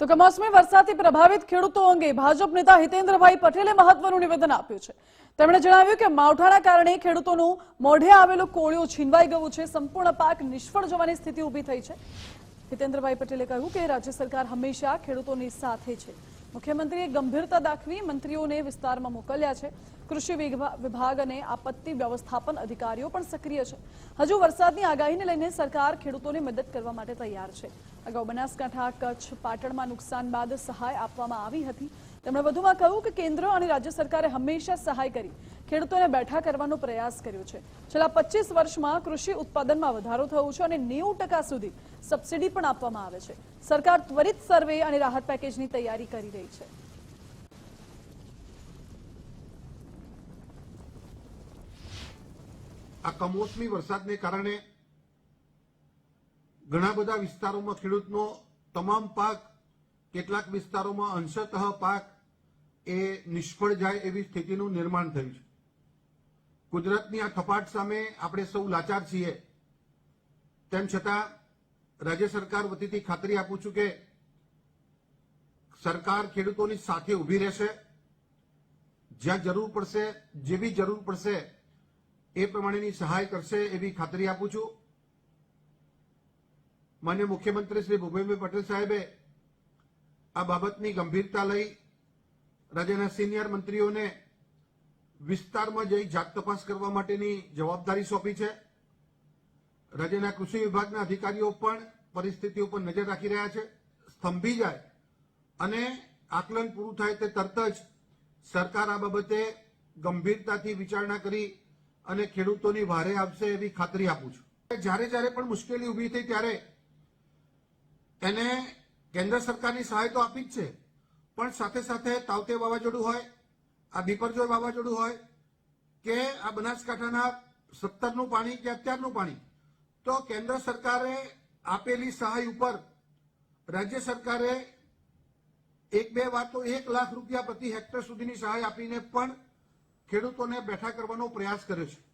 તો કમોસમી વરસાદથી પ્રભાવિત ખેડૂતો અંગે ભાજપ નેતા હિતેન્દ્રભાઈ પટેલે મહત્વનું નિવેદન આપ્યું છે. તેમણે જણાવ્યું કે માવઠાના કારણે ખેડૂતોનું મોઢે આવેલું કોળિયું છીનવાઈ ગયું છે. સંપૂર્ણ પાક નિષ્ફળ જવાની સ્થિતિ ઊભી થઈ છે. હિતેન્દ્રભાઈ પટેલે કહ્યું કે રાજ્ય સરકાર હંમેશા ખેડૂતોની સાથે છે. મુખ્યમંત્રીએ ગંભીરતા દાખવી મંત્રીઓને વિસ્તારમાં મોકલ્યા છે. કૃષિ વિભા- વિભાગ અને આપત્તિ વ્યવસ્થાપન અધિકારીઓ પણ સક્રિય છે. હજુ વરસાદની આગાહીને લઈને સરકાર ખેડૂતોને મદદ કરવા માટે તૈયાર છે. અગાઉ બનાસકાંઠા, કચ્છ, પાટણમાં નુકસાન બાદ સહાય આપવામાં આવી હતી. તેમણે વધુમાં કહ્યું કે કેન્દ્ર અને રાજ્ય સરકારે હંમેશા સહાય કરી ખેડૂતોને બેઠા કરવાનો પ્રયાસ કર્યો છે. છેલ્લા પચીસ વર્ષમાં કૃષિ ઉત્પાદનમાં વધારો થયો છે અને નેવું ટકા સુધી સબસિડી પણ આપવામાં આવે છે. સરકાર ત્વરિત સર્વે અને રાહત પેકેજની તૈયારી કરી રહી છે. આ કમોસમી વરસાદને કારણે ઘણા બધા વિસ્તારોમાં ખેડૂતનો તમામ પાક કેટલાક વિસ્તારોમાં અંશતઃ પાક એ નિષ્ફળ જાય એવી સ્થિતિનું નિર્માણ થયું છે. કુદરતની આ થપાટ સામે આપણે સૌ લાચાર છીએ. તેમ છતાં, રાજ્ય સરકાર વતીથી ખાતરી આપું છું કે સરકાર ખેડૂતોની સાથે ઊભી રહેશે. જ્યાં જરૂર પડશે, જેવી જરૂર પડશે, એ પ્રમાણેની સહાય કરશે એવી ખાતરી આપું છું. માન્ય મુખ્યમંત્રી શ્રી ભૂપેન્દ્ર પટેલ સાહેબે આ બાબતની ગંભીરતા લઈ રાજ્યના સિનિયર મંત્રીઓને વિસ્તારમાં જઈ જાત તપાસ કરવા માટેની જવાબદારી સોંપી છે. રાજ્યના કૃષિ વિભાગના અધિકારીઓ પણ પરિસ્થિતિ ઉપર નજર રાખી રહ્યા છે. સ્તંભી જાય અને આકલન પૂરું થાય તે તરત જ સરકાર આ બાબતે ગંભીરતાથી વિચારણા કરી અને ખેડૂતોની ભારે આવશે એવી ખાતરી આપું છું. જ્યારે જ્યારે પણ મુશ્કેલી ઊભી થઈ ત્યારે એને કેન્દ્ર સરકારની સહાય તો આપી જ છે. પણ સાથે સાથે તાવતે વાવાઝોડું હોય, આ બિપરજોય વાવાઝોડું હોય, કે આ બનાસકાંઠાના સત્તરનું પાણી કે અત્યારનું પાણી, તો કેન્દ્ર સરકારે આપેલી સહાય ઉપર રાજ્ય સરકારે એક બે વાર તો એક લાખ રૂપિયા પ્રતિ હેક્ટર સુધીની સહાય આપીને પણ ખેડૂતોને બેઠા કરવાનો પ્રયાસ કર્યો છે.